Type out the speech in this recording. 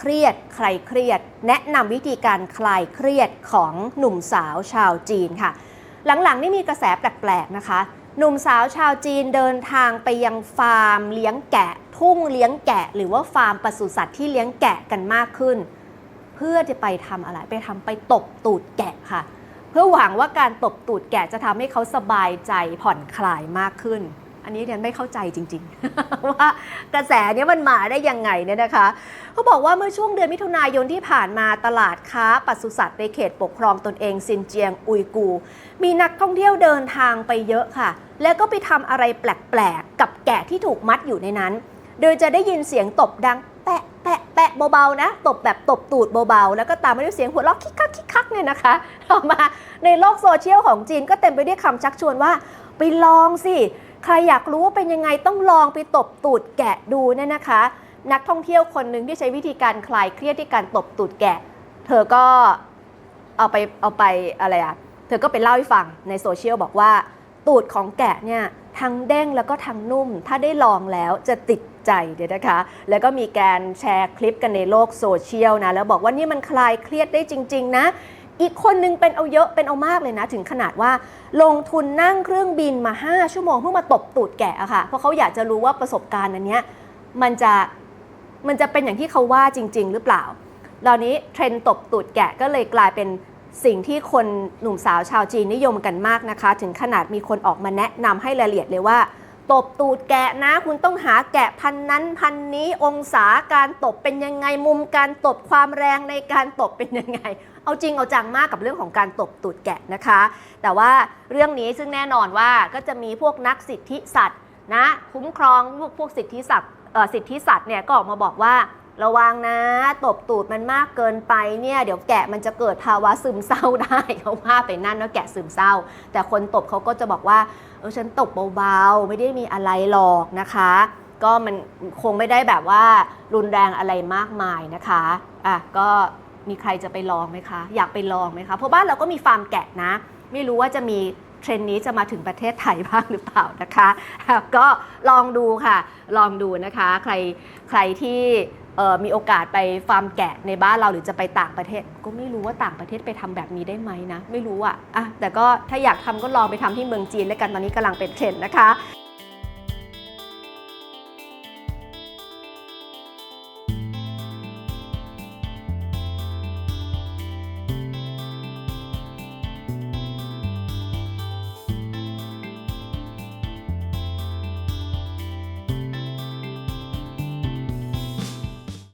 เครียด ใครเครียด แนะนำวิธีการคลายเครียดของหนุ่มสาวชาวจีนค่ะ หลังๆนี่มีกระแสแปลกๆนะคะ หนุ่มสาวชาวจีนเดินทางไปยังฟาร์มเลี้ยงแกะ ทุ่งเลี้ยงแกะ หรือว่าฟาร์มปศุสัตว์ที่เลี้ยงแกะกันมากขึ้น เพื่อจะไปทำอะไรไปทำไปตบตูดแกะค่ะ เพื่อหวังว่าการตบตูดแกะจะทำให้เขาสบายใจผ่อนคลายมากขึ้น อันนี้เรียนไม่เข้าใจจริง ๆ ว่ากระแสเนี้ยมันมาได้ยังไงเนี่ยนะคะเขาบอกว่าเมื่อช่วงเดือนมิถุนายนที่ผ่านมาตลาดค้าปศุสัตว์ในเขตปกครองตนเองซินเจียงอุยกู มีนักท่องเที่ยวเดินทางไปเยอะค่ะ แล้วก็ไปทำอะไรแปลกๆ กับแกะที่ถูกมัดอยู่ในนั้น โดยจะได้ยินเสียงตบดังแปะแปะแปะเบาๆนะ ตบแบบตบตูดเบาๆ แล้วก็ตามมาด้วยเสียงหัวเราะคิกคักคิกคักเนี่ยนะคะต่อมาในโลกโซเชียลของจีนก็เต็มไปด้วยคำชักชวนว่า ไปลองสิ ใครอยากรู้ว่าเป็นยังไงต้องลองไปตบตูดแกะดูเนี่ยนะคะ นักท่องเที่ยวคนหนึ่งที่ใช้วิธีการคลายเครียดที่การตบตูดแกะ เธอก็เอาไปเอาไปอะไรอะเธอก็ไปเล่าให้ฟังในโซเชียลบอกว่า ตูดของแกะเนี่ยทั้งเด้งแล้วก็ทั้งนุ่ม ถ้าได้ลองแล้วจะติดใจเดี๋ยวนะคะ แล้วก็มีการแชร์คลิปกันในโลกโซเชียลนะ แล้วบอกว่านี่มันคลายเครียดได้จริง ๆ นะ อีกคนนึงเป็นเอาเยอะเป็นเอามากเลยนะ ถึงขนาดว่าลงทุนนั่งเครื่องบินมา 5 ชั่วโมงเพื่อมาตบตูดแกะอะค่ะ เพราะเขาอยากจะรู้ว่าประสบการณ์อันเนี้ยมันจะมันจะเป็นอย่างที่เขาว่าจริง ๆ หรือเปล่าตอนนี้เทรนตบตูดแกะก็เลยกลายเป็นสิ่งที่คนหนุ่มสาวชาวจีนนิยมกันมากนะคะ ถึงขนาดมีคนออกมาแนะนำให้ละเอียดเลยว่า ตบตูดแกะนะ คุณต้องหาแกะพันนั้นพันนี้องศาการตบเป็นยังไงมุมการตบความแรงในการตบเป็นยังไง เอาจริงเอาจังมากกับเรื่องของการตบตูดแกะนะคะ แต่ว่าเรื่องนี้ซึ่งแน่นอนว่าก็จะมีพวกนักสิทธิสัตว์นะคุ้มครองพวกพวกสิทธิสัตว์สิทธิสัตว์เนี่ยก็ออกมาบอกว่า ระวังนะ ตบตูดมันมากเกินไปเนี่ยเดี๋ยวแกะมันจะเกิดภาวะซึมเศร้าได้เขาว่าไปนั่นว่าแกะซึมเศร้า แต่คนตบเขาก็จะบอกว่าเออฉันตบเบาๆ ไม่ได้มีอะไรหรอกนะคะ ก็มันคงไม่ได้แบบว่ารุนแรงอะไรมากมายนะคะอะก็มีใครจะไปลองไหมคะ อยากไปลองไหมคะเพราะบ้านเราก็มีฟาร์มแกะนะ ไม่รู้ว่าจะมี เทรนนี้จะมาถึงประเทศไทยบ้างหรือเปล่านะคะ ก็ลองดูค่ะ ลองดูนะคะ ใครใครที่มีโอกาสไปฟาร์มแกะในบ้านเราหรือจะไปต่างประเทศ ก็ไม่รู้ว่าต่างประเทศไปทำแบบนี้ได้ไหมนะ ไม่รู้อะอะแต่ก็ถ้าอยากทำก็ลองไปทำที่เมืองจีนแล้วกันตอนนี้กำลังเป็นเทรนด์นะคะ